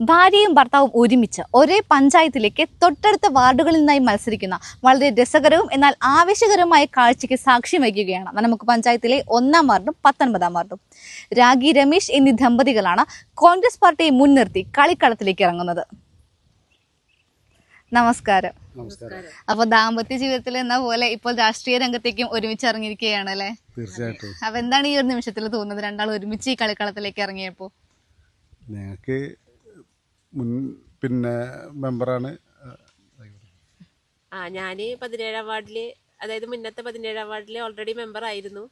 ഭാര്യയും ഭർത്താവും ഒരുമിച്ച് ഒരേ പഞ്ചായത്തിലേക്ക് തൊട്ടടുത്ത വാർഡുകളിൽ നിന്നായി മത്സരിക്കുന്ന വളരെ രസകരവും എന്നാൽ ആവേശകരവുമായ കാഴ്ചയ്ക്ക് സാക്ഷ്യം വഹിക്കുകയാണ്. നമുക്ക് പഞ്ചായത്തിലെ ഒന്നാം വാർഡും പത്തൊൻപതാം വാർഡും. രാഗി രമേശ് എന്നീ ദമ്പതികളാണ് കോൺഗ്രസ് പാർട്ടിയെ മുൻനിർത്തി കളിക്കളത്തിലേക്ക് ഇറങ്ങുന്നത്. നമസ്കാരം. അപ്പൊ ദാമ്പത്യ ജീവിതത്തിൽ എന്ന പോലെ ഇപ്പോൾ രാഷ്ട്രീയ രംഗത്തേക്കും ഒരുമിച്ച് ഇറങ്ങിയിരിക്കുകയാണ് അല്ലെ? തീർച്ചയായിട്ടും. അപ്പൊ എന്താണ് ഈ ഒരു നിമിഷത്തിൽ തോന്നുന്നത്? രണ്ടാൾ ഒരുമിച്ച് ഈ കളിക്കളത്തിലേക്ക് ഇറങ്ങിയപ്പോ ഞങ്ങൾക്ക് മുൻ പിന്നെ മെമ്പറാണ് ആ ഞാൻ പതിനേഴാം വാർഡിൽ അതായത് മുന്നത്തെ പതിനേഴാം വാർഡിൽ ഓൾറെഡി മെമ്പർ ആയിരുന്നു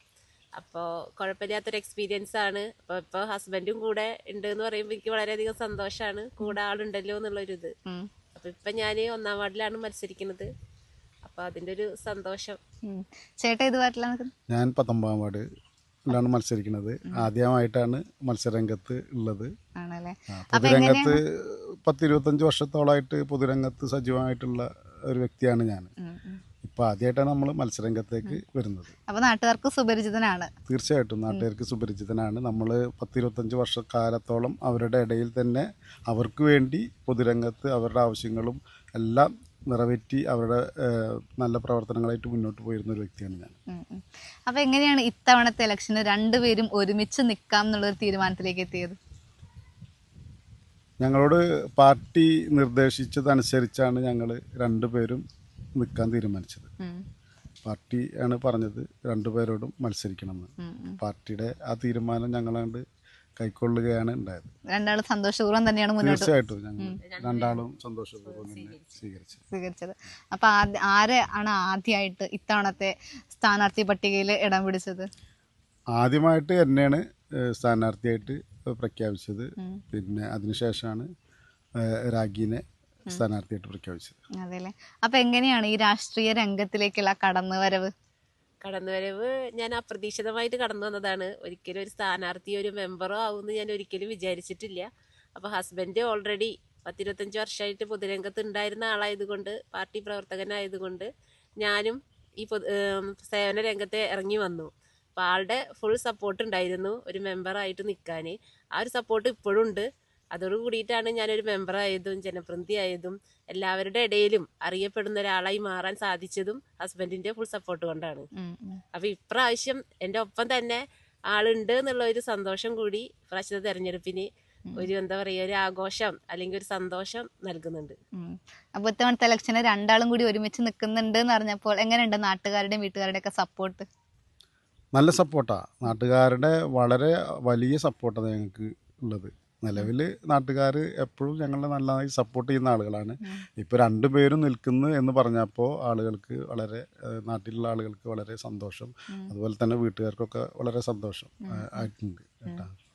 അപ്പോൾ കുഴപ്പമില്ലാത്തൊരു എക്സ്പീരിയൻസ് ആണ്. അപ്പോൾ ഇപ്പോൾ ഹസ്ബൻഡും കൂടെ ഉണ്ട് എന്ന് പറയുമ്പോൾ എനിക്ക് വളരെയധികം സന്തോഷമാണ് കൂടെ ആളുണ്ടല്ലോ എന്നുള്ളൊരു ഇത് ഉം. അപ്പോൾ ഇപ്പം ഞാൻ ഒന്നാം വാർഡിലാണ് മത്സരിക്കുന്നത്. അപ്പോൾ അതിന്റെ ഒരു സന്തോഷം. ചേട്ടാ ഇത് വാർഡിലാണ് ഞാൻ പത്തൊമ്പതാം വാർഡിലാണ് മത്സരിക്കുന്നത്. ആദ്യമായിട്ടാണ് മത്സരരംഗത്ത് ഉള്ളത്. ആണല്ലേ? പൊതുരംഗത്ത് പത്തിരുപത്തഞ്ച് വർഷത്തോളമായിട്ട് പൊതുരംഗത്ത് സജീവമായിട്ടുള്ള ഒരു വ്യക്തിയാണ് ഞാൻ. ഉം, ഉം. ഇപ്പം ആദ്യമായിട്ടാണ് നമ്മൾ മത്സരരംഗത്തേക്ക് വരുന്നത്. അപ്പൊ നാട്ടുകാർക്ക് സുപരിചിതനാണ്. തീർച്ചയായിട്ടും നാട്ടുകാർക്ക് സുപരിചിതനാണ്. നമ്മൾ പത്തിരുപത്തഞ്ച് വർഷക്കാലത്തോളം അവരുടെ ഇടയിൽ തന്നെ അവർക്ക് വേണ്ടി പൊതുരംഗത്ത് അവരുടെ ആവശ്യങ്ങളും എല്ലാം നിറവേറ്റി അവരുടെ നല്ല പ്രവർത്തനങ്ങളായിട്ട് മുന്നോട്ട് പോയിരുന്ന ഒരു വ്യക്തിയാണ് ഞാൻ. ഉം, ഉം. അപ്പൊ എങ്ങനെയാണ് ഇത്തവണത്തെ ഇലക്ഷന് രണ്ടുപേരും ഒരുമിച്ച് നിൽക്കാം എന്നുള്ളൊരു തീരുമാനത്തിലേക്ക് എത്തിയത്? ഞങ്ങളോട് പാർട്ടി നിർദ്ദേശിച്ചതനുസരിച്ചാണ് ഞങ്ങൾ രണ്ടുപേരും നിൽക്കാൻ തീരുമാനിച്ചത്. പാർട്ടി ആണ് പറഞ്ഞത് രണ്ടുപേരോടും മത്സരിക്കണമെന്ന്. പാർട്ടിയുടെ ആ തീരുമാനം ഞങ്ങളാണ്ട് കൈക്കൊള്ളുകയാണ് ഉണ്ടായത്. രണ്ടാളും സന്തോഷപൂർവം തന്നെയാണ് മുന്നോട്ട് തീർച്ചയായിട്ടും ഞങ്ങൾ രണ്ടാളും സന്തോഷപൂർവം തന്നെ സ്വീകരിച്ചത്. സ്വീകരിച്ചത്. അപ്പൊ ആരെ ആണ് ആദ്യമായിട്ട് ഇത്തവണത്തെ സ്ഥാനാർത്ഥി പട്ടികയിൽ ഇടം പിടിച്ചത്? ആദ്യമായിട്ട് എന്നെയാണ് സ്ഥാനാർത്ഥിയായിട്ട് പ്രഖ്യാപിച്ചത്. പിന്നെ അതിനുശേഷമാണ് രാഗിനെ രാഗീനെ സ്ഥാനാർത്ഥിയായിട്ട് പ്രഖ്യാപിച്ചത്. അതെല്ലേ? അപ്പൊ എങ്ങനെയാണ് ഈ രാഷ്ട്രീയ രംഗത്തിലേക്കുള്ള കടന്നുവരവ്? കടന്നുവരവ് ഞാൻ അപ്രതീക്ഷിതമായിട്ട് കടന്നു വന്നതാണ്. ഒരിക്കലും ഒരു സ്ഥാനാർത്ഥി ഒരു മെമ്പറോ ആവുമെന്ന് ഞാൻ ഒരിക്കലും വിചാരിച്ചിട്ടില്ല. അപ്പോൾ ഹസ്ബൻഡ് ഓൾറെഡി പത്തിരുപത്തഞ്ച് വർഷമായിട്ട് പൊതുരംഗത്ത് ഉണ്ടായിരുന്ന ആളായതുകൊണ്ട് പാർട്ടി പ്രവർത്തകനായതുകൊണ്ട് ഞാനും ഈ പൊതു സേവന രംഗത്തെ ഇറങ്ങി വന്നു. അപ്പോൾ ആളുടെ ഫുൾ സപ്പോർട്ട് ഉണ്ടായിരുന്നു ഒരു മെമ്പറായിട്ട് നിൽക്കാൻ ആ ഒരു സപ്പോർട്ട് ഇപ്പോഴും ഉണ്ട് അതോട് കൂടിയിട്ടാണ് ഞാനൊരു മെമ്പറായതും ജനപ്രതിനിധിയായതും എല്ലാവരുടെ ഇടയിലും അറിയപ്പെടുന്ന ഒരാളായി മാറാൻ സാധിച്ചതും ഹസ്ബൻഡിന്റെ ഫുൾ സപ്പോർട്ട് കൊണ്ടാണ്. അപ്പൊ ഇപ്രാവശ്യം എന്റെ ഒപ്പം തന്നെ ആളുണ്ട് എന്നുള്ള ഒരു സന്തോഷം കൂടി ഇപ്രാവശ്യത്തെ തെരഞ്ഞെടുപ്പിന് ഒരു എന്താ പറയുക ഒരു ആഘോഷം അല്ലെങ്കിൽ ഒരു സന്തോഷം നൽകുന്നുണ്ട്. അപ്പൊ ഇത്തവണത്തെ ഇലക്ഷന് രണ്ടാളും കൂടി ഒരുമിച്ച് നിൽക്കുന്നുണ്ട് എന്ന് പറഞ്ഞപ്പോൾ എങ്ങനെയുണ്ട് നാട്ടുകാരുടെയും വീട്ടുകാരുടെയും ഒക്കെ സപ്പോർട്ട് നല്ല സപ്പോർട്ടാ നാട്ടുകാരുടെ വളരെ വലിയ സപ്പോർട്ടാണ് ഞങ്ങൾക്ക് ഉള്ളത്. നിലവിൽ നാട്ടുകാർ എപ്പോഴും ഞങ്ങളെ നല്ലതായി സപ്പോർട്ട് ചെയ്യുന്ന ആളുകളാണ്. ഇപ്പോൾ രണ്ടുപേരും നിൽക്കുന്നു എന്ന് പറഞ്ഞപ്പോൾ ആളുകൾക്ക് വളരെ നാട്ടിലുള്ള ആളുകൾക്ക് വളരെ സന്തോഷം. അതുപോലെ തന്നെ വീട്ടുകാർക്കൊക്കെ വളരെ സന്തോഷം ആ- ആയിട്ടുണ്ട് കേട്ടോ. അപ്പോൾ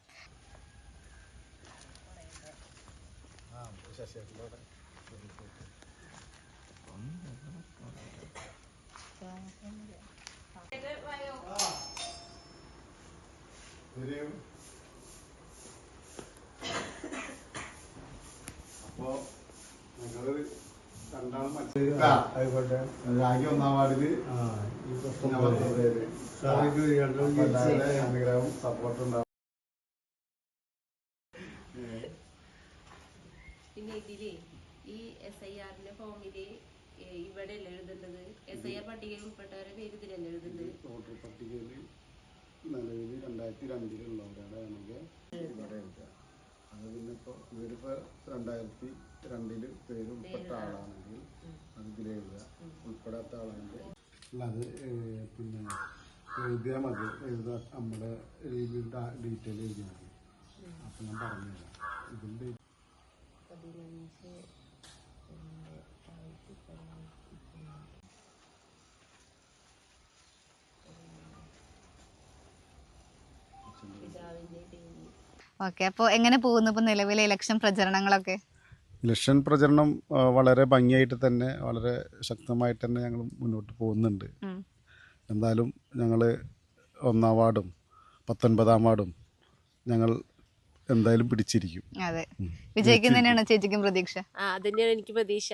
രണ്ടാളും രാഗി ഒന്നാം വാർഡിൽ അനുഗ്രഹവും സപ്പോർട്ടും ഉണ്ടാവും. പിന്നെ ഇതിൽ ഈ എസ് ഐ ആറിന്റെ ഫോമിൽ ഇവിടെ എഴുതേണ്ടത്? എസ് ഐ ആർ പട്ടികയിൽ ഉൾപ്പെട്ടവരെ പേര് ഇതിലല്ലേ എഴുതുന്നത് വോട്ടർ പട്ടികയിൽ നിലവിൽ രണ്ടായിരത്തി രണ്ടിലുള്ളവരാണ് ആണെങ്കിൽ ഇവിടെ അത് പിന്നെ ഇപ്പോൾ ഇവരിപ്പോൾ രണ്ടായിരത്തി രണ്ടിൽ പേര് ഉൾപ്പെട്ട ആളാണെങ്കിൽ ആളാണെങ്കിൽ അല്ല അത് പിന്നെ എഴുതിയാൽ മതി. എഴുതാ നമ്മുടെ ഡീറ്റെയിൽ എഴുതിയാൽ മതി. അപ്പം ഞാൻ പറഞ്ഞുതരാം. ഇതിന്റെ ഓക്കെ അപ്പോൾ എങ്ങനെ പോകുന്നു ഇപ്പൊ നിലവിലെ ഇലക്ഷൻ പ്രചരണങ്ങളൊക്കെ? ഇലക്ഷൻ പ്രചരണം വളരെ ഭംഗിയായിട്ട് തന്നെ വളരെ ശക്തമായിട്ട് തന്നെ ഞങ്ങൾ മുന്നോട്ട് പോകുന്നുണ്ട്. എന്തായാലും ഞങ്ങൾ ഒന്നാം വാർഡും പത്തൊൻപതാം വാർഡും ഞങ്ങൾ എന്തായാലും പിടിച്ചിരിക്കും. അതെ. വിജയിക്കുന്നതിനാണ് ചേച്ചിക്കും പ്രതീക്ഷ? ആ തന്നെയാണ് എനിക്ക് പ്രതീക്ഷ.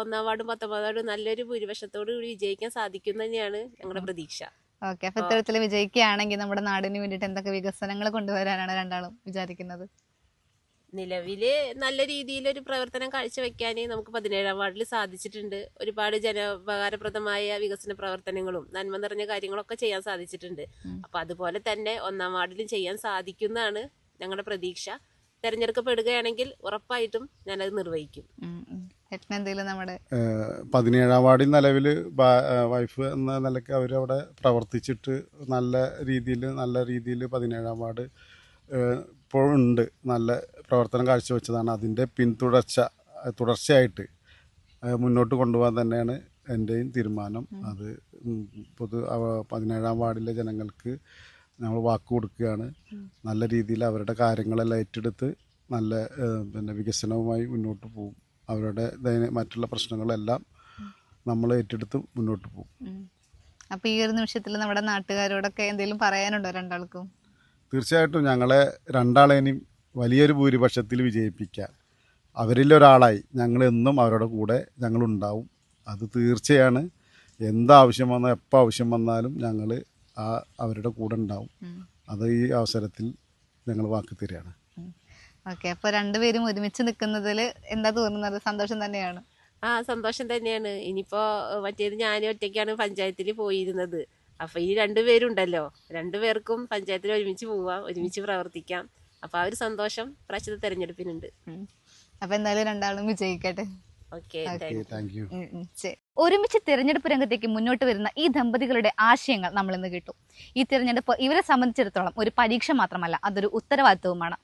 ഒന്നാം വാർഡും പത്തൊമ്പതാം വാർഡും നല്ലൊരു ഭൂരിപക്ഷത്തോട് കൂടി വിജയിക്കാൻ സാധിക്കും തന്നെയാണ് ഞങ്ങളുടെ പ്രതീക്ഷ. ഓക്കെ അപ്പൊ ഇത്തരത്തിൽ വിജയിക്കുകയാണെങ്കിൽ നമ്മുടെ നാടിന് വേണ്ടിയിട്ട് എന്തൊക്കെ വികസനങ്ങൾ കൊണ്ടുവരാനാണ് രണ്ടാളും വിചാരിക്കുന്നത്? നിലവിൽ നല്ല രീതിയിൽ ഒരു പ്രവർത്തനം കാഴ്ചവെക്കാൻ നമുക്ക് പതിനേഴാം വാർഡിൽ സാധിച്ചിട്ടുണ്ട്. ഒരുപാട് ജനോപകാരപ്രദമായ വികസന പ്രവർത്തനങ്ങളും നന്മ നിറഞ്ഞ കാര്യങ്ങളൊക്കെ ചെയ്യാൻ സാധിച്ചിട്ടുണ്ട്. അപ്പൊ അതുപോലെ തന്നെ ഒന്നാം വാർഡിലും ചെയ്യാൻ സാധിക്കുന്നതാണ് ഞങ്ങളുടെ പ്രതീക്ഷ. തെരഞ്ഞെടുക്കപ്പെടുകയാണെങ്കിൽ ഉറപ്പായിട്ടും ഞാനത് നിർവഹിക്കും. നമ്മുടെ പതിനേഴാം വാർഡിൽ നിലവിൽ വൈഫ് എന്ന നിലയ്ക്ക് അവരവിടെ പ്രവർത്തിച്ചിട്ട് നല്ല രീതിയിൽ നല്ല രീതിയിൽ പതിനേഴാം വാർഡ് ഇപ്പോഴുണ്ട് നല്ല പ്രവർത്തനം കാഴ്ചവെച്ചതാണ്. അതിന്റെ പിന്തുടർച്ച തുടർച്ചയായിട്ട് മുന്നോട്ട് കൊണ്ടുപോകാൻ തന്നെയാണ് എന്റെയും തീരുമാനം. അത് പൊതു പതിനേഴാം വാർഡിലെ ജനങ്ങൾക്ക് നമ്മൾ വാക്ക് കൊടുക്കുകയാണ്. നല്ല രീതിയിൽ അവരുടെ കാര്യങ്ങളെല്ലാം ഏറ്റെടുത്ത് നല്ല പിന്നെ വികസനവുമായി മുന്നോട്ട് പോകും അവരുടെ മറ്റുള്ള പ്രശ്നങ്ങളെല്ലാം നമ്മൾ ഏറ്റെടുത്ത് മുന്നോട്ട് പോകും അപ്പോൾ അപ്പൊ ഈ ഒരു നിമിഷത്തിൽ നമ്മുടെ നാട്ടുകാരോടൊക്കെ എന്തെങ്കിലും പറയാനുണ്ടോ രണ്ടാൾക്കും? തീർച്ചയായിട്ടും ഞങ്ങളെ രണ്ടാളേനെയും വലിയൊരു ഭൂരിപക്ഷത്തിൽ വിജയിപ്പിക്കാൻ അവരിലൊരാളായി ഞങ്ങൾ എന്നും അവരുടെ കൂടെ ഞങ്ങളുണ്ടാവും. അത് തീർച്ചയാണ്. എന്താവശ്യം വന്നാൽ എപ്പോൾ ആവശ്യം വന്നാലും ഞങ്ങൾ ആ അവരുടെ കൂടെ ഉണ്ടാവും. അത് ഈ അവസരത്തിൽ ഞങ്ങൾ വാക്ക് തരികയാണ്. ഓക്കെ. അപ്പോൾ രണ്ടുപേരും ഒരുമിച്ച് നിൽക്കുന്നതിൽ എന്താ തോന്നുന്നത്? സന്തോഷം തന്നെയാണ്. ആ സന്തോഷം തന്നെയാണ്. ഇനിയിപ്പോൾ മറ്റേത് ഞാൻ ഒറ്റയ്ക്കാണ് പഞ്ചായത്തിൽ പോയിരുന്നത്. അപ്പൊ ഈ രണ്ടുപേരുണ്ടല്ലോ രണ്ടുപേർക്കും പഞ്ചായത്തിൽ ഒരുമിച്ച് പോവാം ഒരുമിച്ച് പ്രവർത്തിക്കാം. അപ്പൊ ആ ഒരു സന്തോഷം പ്രാവശ്യത്തെ തെരഞ്ഞെടുപ്പിനുണ്ട്. അപ്പൊ എന്തായാലും രണ്ടാളും വിജയിക്കട്ടെ. ഒരുമിച്ച് തിരഞ്ഞെടുപ്പ് രംഗത്തേക്ക് മുന്നോട്ട് വരുന്ന ഈ ദമ്പതികളുടെ ആശയങ്ങൾ നമ്മൾ ഇന്ന് കിട്ടും. ഈ തിരഞ്ഞെടുപ്പ് ഇവരെ സംബന്ധിച്ചിടത്തോളം ഒരു പരീക്ഷ മാത്രമല്ല അതൊരു ഉത്തരവാദിത്വവുമാണ്.